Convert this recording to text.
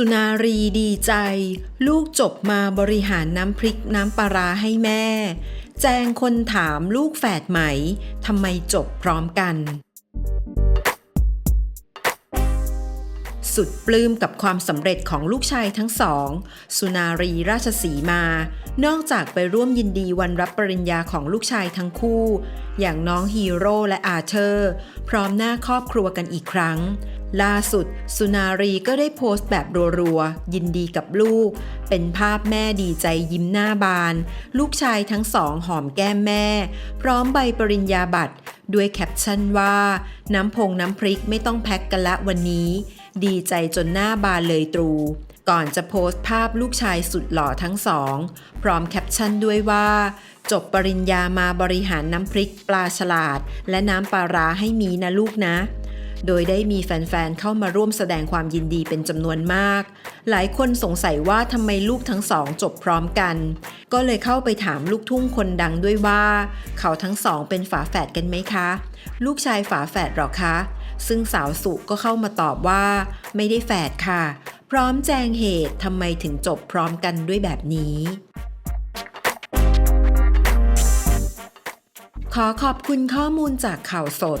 สุนารีดีใจ ลูกจบมาบริหารน้ำพริกน้ำปลาร้าให้แม่ แจงคนถามลูกแฝดไหมทำไมจบพร้อมกัน สุดปลื้มกับความสำเร็จของลูกชายทั้งสอง สุนารีราชสีมา นอกจากไปร่วมยินดีวันรับปริญญาของลูกชายทั้งคู่ อย่างน้องฮีโร่และอาเธอร์ พร้อมหน้าครอบครัวกันอีกครั้ง ล่าสุด สุนารีก็ได้โพสต์แบบรัวๆ ยินดีกับลูก เป็นภาพแม่ดีใจยิ้มหน้าบาน ลูกชายทั้งสองหอมแก้มแม่ พร้อมใบปริญญาบัตร ด้วยแคปชั่นว่า น้ำพงน้ำพริกไม่ต้องแพ็กกันละวันนี้ ดีใจจนหน้าบานเลยตรู ก่อนจะโพสต์ภาพลูกชายสุดหล่อทั้งสอง พร้อมแคปชั่นด้วยว่าจบปริญญามาบริหารน้ำพริกปลาฉลาด และน้ำปลาร้าให้มีนะลูกนะ โดยได้มีแฟนๆ เข้ามาร่วมแสดงความยินดีเป็นจำนวนมาก หลายคนสงสัยว่าทำไมลูกทั้งสองจบพร้อมกัน ก็เลยเข้าไปถามลูกทุ่งคนดังด้วยว่า เขาทั้งสองเป็นฝาแฝดกันไหมคะ ลูกชายฝาแฝดหรอคะ ซึ่งสาวสุก็เข้ามาตอบว่า ไม่ได้แฝดค่ะ พร้อมแจงเหตุทำไมถึงจบพร้อมกันด้วยแบบนี้ขอขอบคุณข้อมูลจากข่าวสด